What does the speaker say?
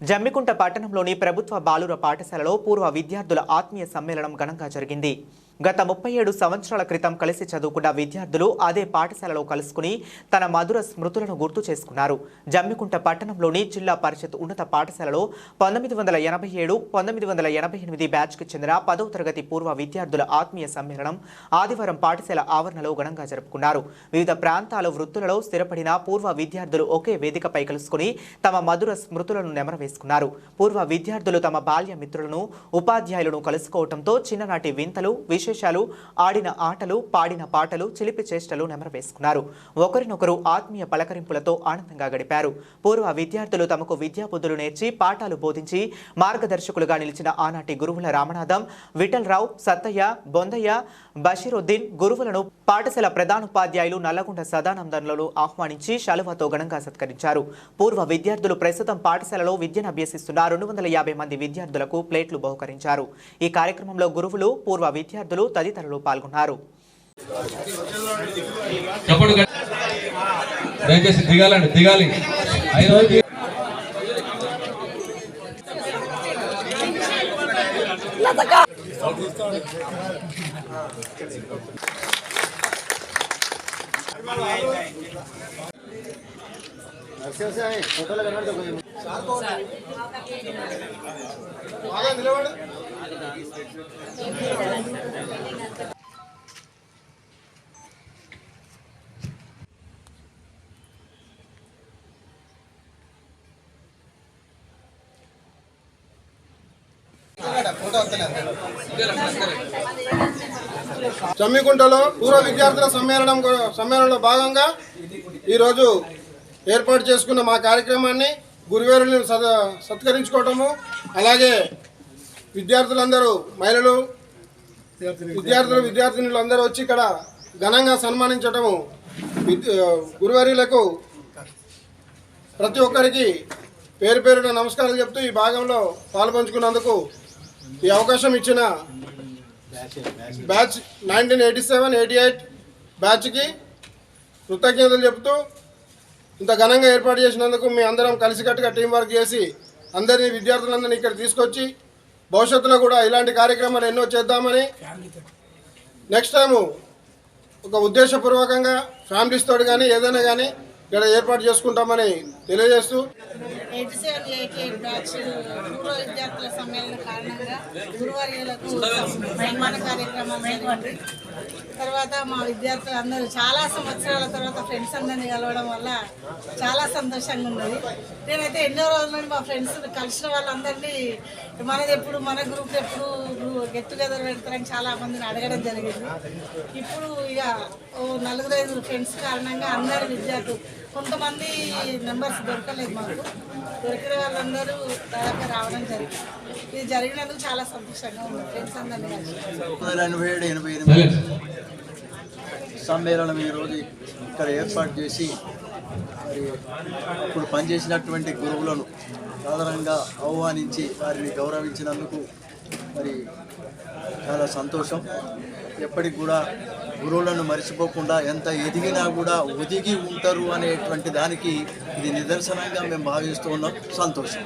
జమ్మికుంట పట్టణంలోని ప్రభుత్వ బాలుర పాఠశాలలో పూర్వ విద్యార్థుల ఆత్మీయ సమ్మేళనం ఘనంగా జరిగింది. గత ముప్పై ఏడు సంవత్సరాల క్రితం కలిసి చదువుకున్న విద్యార్థులు అదే పాఠశాలలో కలుసుకుని తన మధుర స్మృతులను గుర్తు చేసుకున్నారు. జమ్మికుంట పట్టణంలోని జిల్లా పరిషత్ ఉన్నత పాఠశాలలో పంతొమ్మిది వందల ఎనభై ఏడు పంతొమ్మిది వందల ఎనభై ఎనిమిది బ్యాచ్కి చెందిన పదవ తరగతి పూర్వ విద్యార్థుల ఆత్మీయ సమ్మేళనం ఆదివారం పాఠశాల ఆవరణలో ఘనంగా జరుపుకున్నారు. వివిధ ప్రాంతాల వృత్తులలో స్థిరపడిన పూర్వ విద్యార్థులు ఒకే వేదికపై కలుసుకుని తమ మధుర స్మృతులను నెమరవేసుకున్నారు. పూర్వ విద్యార్థులు తమ బాల్య మిత్రులను ఉపాధ్యాయులను కలుసుకోవడంతో చిన్ననాటి వింతలు విష విశేషాలు ఆడిన ఆటలు పాడిన పాటలు చిలిపి చేష్టలు నెమరవేసుకున్నారు. ఒకరినొకరు ఆత్మీయ పలకరింపులతో ఆనందంగా గడిపారు. పూర్వ విద్యార్థులు తమకు విద్యాబుద్ధులు నేర్చి పాఠాలు బోధించి మార్గదర్శకులుగా నిలిచిన ఆనాటి గురువుల రామనాథం విఠలరావు సత్తయ్య బొందయ్య బషీరుద్దీన్ గురువులను పాఠశాల ప్రధానోపాధ్యాయులు నల్లగొండ సదానందంలో ఆహ్వానించి శాలువాతో ఘనంగా సత్కరించారు. పూర్వ విద్యార్థులు ప్రస్తుతం పాఠశాలలో విద్యను అభ్యసిస్తున్న రెండు వందల యాభై మంది విద్యార్థులకు ప్లేట్లు బహుకరించారు. ఈ కార్యక్రమంలో గురువులు పూర్వ విద్యార్థులు తదితరులు పాల్గొన్నారు. దయచేసి దిగాలండి దిగాలి. ది- చమ్మికుంటలో పూర్వ విద్యార్థుల సమ్మేళనం సమ్మేళనంలో భాగంగా ఈరోజు ఏర్పాటు చేసుకున్న మా కార్యక్రమాన్ని గురువేరుని సత్కరించుకోవటము అలాగే విద్యార్థులందరూ మహిళలు విద్యార్థులు విద్యార్థినులు అందరూ వచ్చి ఇక్కడ ఘనంగా సన్మానించటము గురువర్యులకు ప్రతి ఒక్కరికి పేరు పేరున నమస్కారాలు చెప్తూ ఈ భాగంలో పాల్పంచుకున్నందుకు ఈ అవకాశం ఇచ్చిన batch nineteen eighty seven eighty eight బ్యాచ్కి కృతజ్ఞతలు చెబుతూ ఇంత ఘనంగా ఏర్పాటు చేసినందుకు మీ అందరం కలిసికట్టుగా టీం వర్క్ చేసి అందరినీ విద్యార్థులందరినీ ఇక్కడ తీసుకొచ్చి భవిష్యత్తులో కూడా ఇలాంటి కార్యక్రమాలు ఎన్నో చేద్దామని నెక్స్ట్ టైము ఒక ఉద్దేశపూర్వకంగా ఫ్యామిలీస్ కానీ ఏదైనా కానీ ఇక్కడ ఏర్పాటు చేసుకుంటామని తెలియజేస్తూ విద్యార్థుల సమ్మేళన కారణంగా కార్యక్రమం తర్వాత మా విద్యార్థులు అందరూ చాలా సంవత్సరాల తర్వాత ఫ్రెండ్స్ అందరినీ కలవడం వల్ల చాలా సంతోషంగా ఉన్నది. నేనైతే ఎన్నో రోజుల నుండి మా ఫ్రెండ్స్ కలిసిన వాళ్ళందరినీ మనది ఎప్పుడు మన గ్రూప్ ఎప్పుడు గెట్ టుగెదర్ పెడతారని చాలా మందిని అడగడం జరిగింది. ఇప్పుడు ఇక ఓ నలుగురు ఐదుగురు ఫ్రెండ్స్ కారణంగా అందరు విద్యార్థులు కొంతమంది నెంబర్స్ దొరకలేదు మాకు. దొరికిన వాళ్ళందరూ దాదాపు రావడం జరిగింది. ఇది జరిగినందుకు చాలా సంతోషంగా ఉంది. ఫ్రెండ్స్ అందరినీ. సమ్మేళనం ఈరోజు ఇక్కడ ఏర్పాటు చేసి మరి ఇప్పుడు పనిచేసినటువంటి గురువులను సాధారణంగా ఆహ్వానించి వారిని గౌరవించినందుకు మరి చాలా సంతోషం. ఎప్పటికి కూడా గురువులను మర్చిపోకుండా ఎంత ఎదిగినా కూడా ఒదిగి ఉంటారు అనేటువంటి దానికి ఇది నిదర్శనంగా మేము భావిస్తూ ఉన్నాం. సంతోషం.